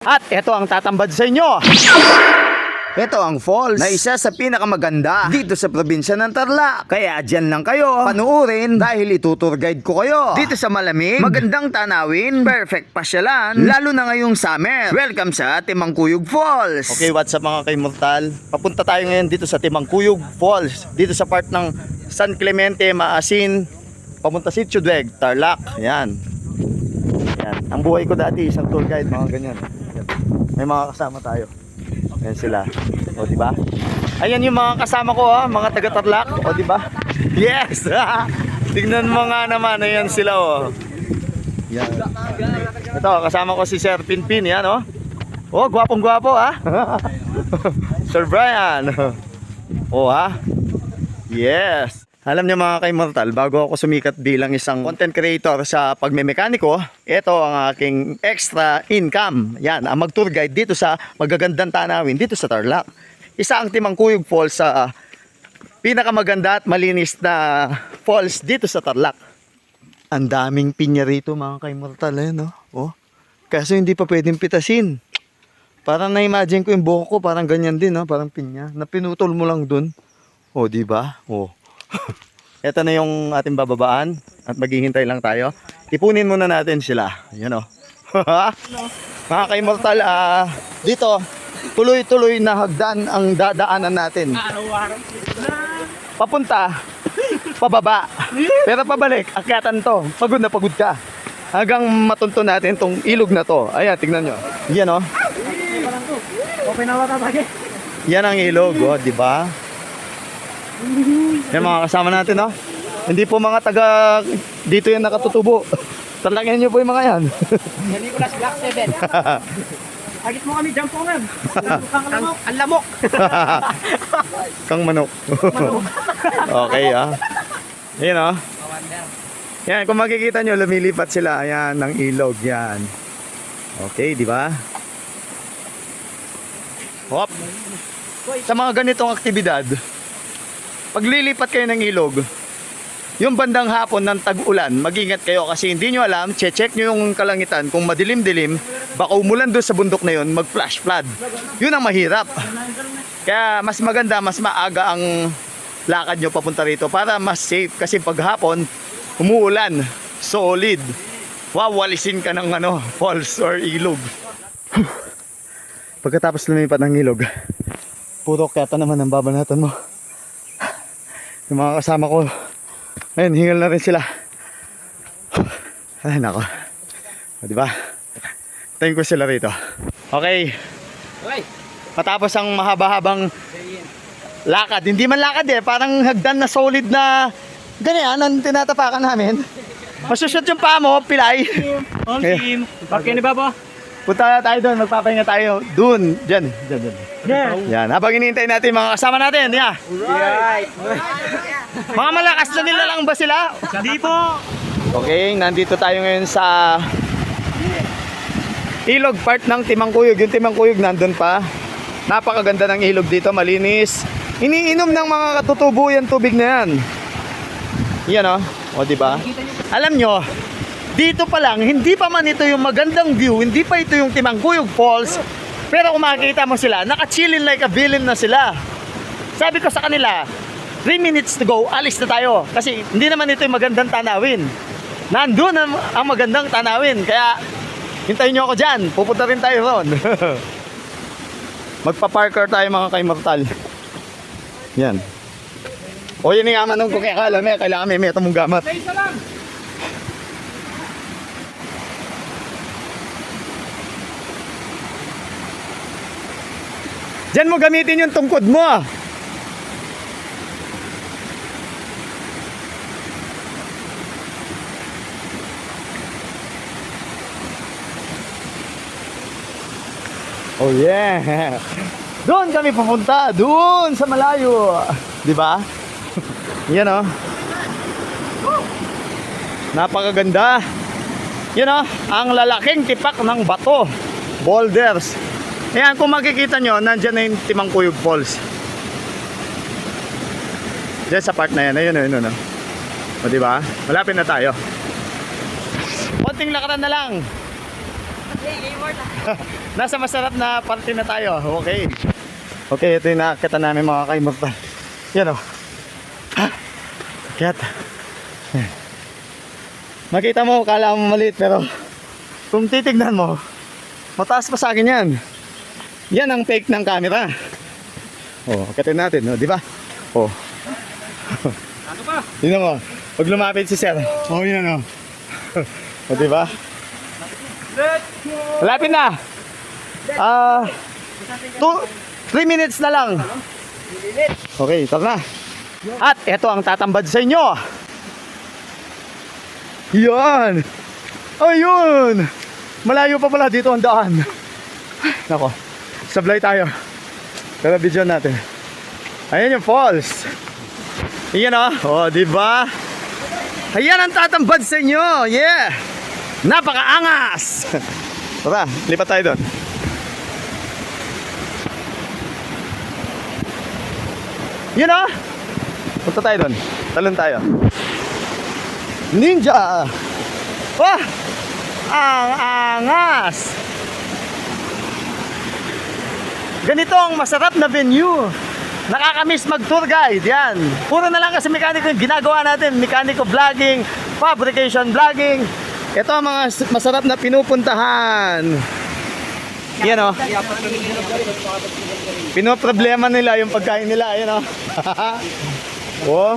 At ito ang tatambad sa inyo. Ito ang falls na isa sa pinakamaganda dito sa probinsya ng Tarlac. Kaya dyan lang kayo panuorin dahil itutour guide ko kayo. Dito sa malamig, magandang tanawin, perfect pasyalan, lalo na ngayong summer. Welcome sa Timangkuyog Falls. Okay, what's up mga kaimortal? Papunta tayo ngayon dito sa Timangkuyog Falls. Dito sa part ng San Clemente, Maasin, pamunta si Chudweg, Tarlac. Yan. Yan. Ang buhay ko dati, isang tour guide, mga ganyan. May mga kasama tayo. Ayan sila. O, di ba? Ayan yung mga kasama ko, ha? Mga taga Tarlac. O, di ba? Yes! Tignan mo nga naman. Ayan sila, oh. Yan. Ito, kasama ko si Sir Pinpin. Yan, oh. Oh, gwapong gwapo, ha? Sir Brian. Oh, ha? Yes. Alam niyo mga ka-immortal, bago ako sumikat bilang isang content creator sa pagmemekaniko, ito ang aking extra income. Yan, ang mag-tour guide dito sa magagandang tanawin dito sa Tarlac. Isa ang Timangkuyog Falls sa pinakamaganda at malinis na falls dito sa Tarlac. Ang daming pinya rito mga ka-immortal, eh, no? Oh. Kaso hindi pa pwedeng pitasin. Parang na-imagine ko yung buhok ko, parang ganyan din, no? Parang pinya. Na pinutol mo lang dun. Oh, di ba? Oh. Ito na yung ating bababaan at maghihintay lang tayo. Ipunin muna natin sila. Yan o. Mga ka-immortal, ah, dito, tuloy-tuloy na hagdan ang dadaanan natin. Papunta, pababa. Pero pabalik, akyatan to. Pagod na pagod ka. Hanggang matunto natin tong ilog na to. Ayan, tignan nyo. Yan o. Okay na tayo. Yan ang ilog, oh, di ba? Yan mga kasama natin, no? Hindi po mga taga dito yan nakatutubo. Talangin niyo po yung mga yan. Yan Nicolas Black 7. Agit mo kami, jump on yan. Ang, ang lamok. Kang manok. okay, ah. Yan, oh. Yan, kung makikita nyo, lumilipat sila. Ayan, ng ilog. Yan. Okay, di ba? Hop. Sa mga ganitong aktibidad, paglilipat kayo ng ilog, yung bandang hapon ng tag-ulan, mag-ingat kayo kasi hindi nyo alam, che-check nyo yung kalangitan, kung madilim-dilim, baka umulan doon sa bundok na yun, mag-flash flood. Yun ang mahirap. Kaya mas maganda, mas maaga ang lakad nyo papunta rito para mas safe kasi pag hapon, umuulan, solid. Wawalisin ka ng ano, falls or ilog. Pagkatapos lumipat ng ilog, puro keta naman ang babanatan mo. Yung mga kasama ko, ayun, hingal na rin sila. Ay, nako. O, diba? Tayo ko sila rito. Okay, Okay. matapos ang mahaba-habang lakad. Hindi man lakad eh, parang hagdan na solid na ganyan ang tinatapakan namin. Masushoot yung paa mo, pilay. On Okay. team. Bakit ni Baba? Punta tayo doon, magpapahinga tayo doon. Diyan, diyan, diyan. Yeah. Yan, habang hinihintay natin mga kasama natin, yeah. Right. Mga malakas na nila lang ba sila? Hindi po. Okay, nandito tayo ngayon sa ilog part ng Timangkuyog. Yung Timangkuyog nandun pa. Napakaganda ng ilog dito, malinis. Iniinom ng mga katutubo yan tubig na yan. Yan o. O, di ba? Alam nyo, dito pa lang, hindi pa man ito yung magandang view, hindi pa ito yung Timangkuyog Falls. Pero kung makikita mo sila, nakachillin like a villain na sila. Sabi ko sa kanila, 3 minutes to go, alis na tayo. Kasi hindi naman ito yung magandang tanawin. Nandun ang, ang magandang tanawin. Kaya, hintayin nyo ako dyan. Pupunta rin tayo ron. Magpa-parker tayo mga kaimortal. Yan. O yun nga manong kung kaya kala may kailangan may meta mong gamat. Isa lang. Diyan mo gamitin yung tungkod mo ah. Oh yeah. Doon kami pupunta, doon sa malayo. 'Di ba? Yan oh. Napakaganda. Yan oh, ang lalaking tipak ng bato. Boulders. Ayan, kung makikita nyo, nandyan na yung Timangkuyog Falls. Diyan sa part na yan. Ayun, ayun, ayun. O, diba? Malapit na tayo. Konting lakaran na lang. Nasa masarap na party na tayo. Okay. Okay, ito yung nakakita namin mga kaimortal. Yan o. Ha? Kaya. Makita mo, kala mo maliit pero kung titignan mo, mataas pa sa akin yan. Yan ang fake ng camera. Oh, akitin natin, no, di ba? Oh. Ano ba? Yun mo. Pag lumapit si Sir. Oh, yun ano. o, di ba? Let's go! Lapit na. Ah, two, three minutes na lang. Okay, tara na. At ito ang tatambad sa inyo. Yan. Ayun. Malayo pa pala dito ang daan. Nako. Sablay tayo. Pero video natin. Ayan yung falls. Iyan o. Oh, di ba? Ayan ang tatambad sa inyo. Yeah. Napakaangas. Tara, lipat tayo doon. Yun o. Punta tayo doon. Talon tayo. Ninja. Wah! Ang angas. Ganito ang masarap na venue. Nakakamiss mag-tour guide, yan. Puro na lang kasi mekaniko yung ginagawa natin. Mekaniko vlogging, fabrication vlogging. Ito ang mga masarap na pinupuntahan. Yan o. Pinoproblema nila yung pagkain nila. Yan o. oh.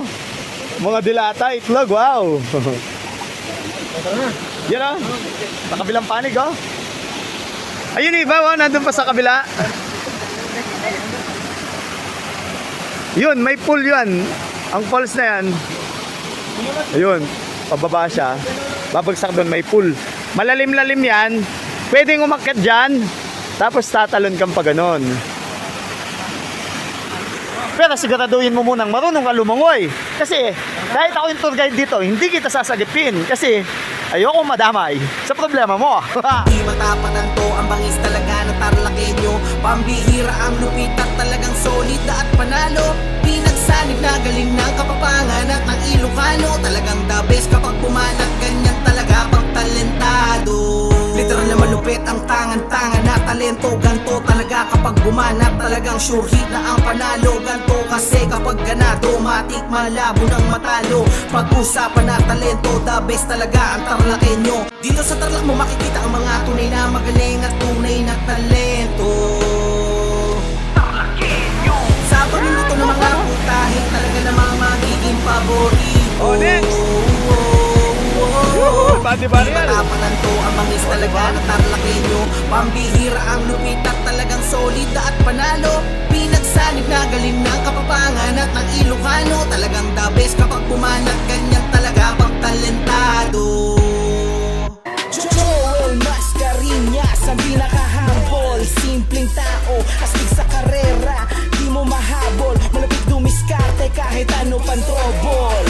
Mga dilata, itlog, wow. Yan o. Sa kabilang panig o. Ayun iba o, nandun pa sa kabila. Yun, may pool yun. Ang falls na yan. Ayun, pababa siya. Babagsak doon, may pool. Malalim-lalim yan. Pwedeng umakyat dyan. Tapos tatalon kang pa ganon. Pero siguraduhin mo munang marunong ka lumangoy. Kasi kahit ako yung tour guide dito, hindi kita sasagipin. Kasi ayoko madamay sa problema mo. Di matapanan to ang bangis talaga ng tarlakenyo Pambihira ang lupit at talagang solid at panalo. Pinagsanib na galing ng kapapangan at ng Ilocano. Talagang the best kapag bumanat ganyan talaga pang talentado Literal na malupit ang tangan-tangan talento Ganto talaga kapag bumanat. Talagang sure hit na ang panalo. Ganto kasi kapag ganado matik malabo ng matalo. Pag-usapan na talento the best talaga ang tarlakenyo Dito sa tarlak mo makikita ang mga tunay na magaling at tunay na talento. Sa pagluluto ng mga putahe talaga namang magiging paborito. Oh, Di yan. matapanan to ang mangis talaga na tarlakenyo Pambihira ang lupit at talagang solid at panalo. Pinagsanib na galing ng kapapangan at ng Ilocano. Talagang the best kapag bumanat ganyan talaga pang talentado. Joel Mascarinas ang pinaka-humble Simpleng tao, astig sa karera Di mo mahabol, malapit dumiskarte kahit ano pang trouble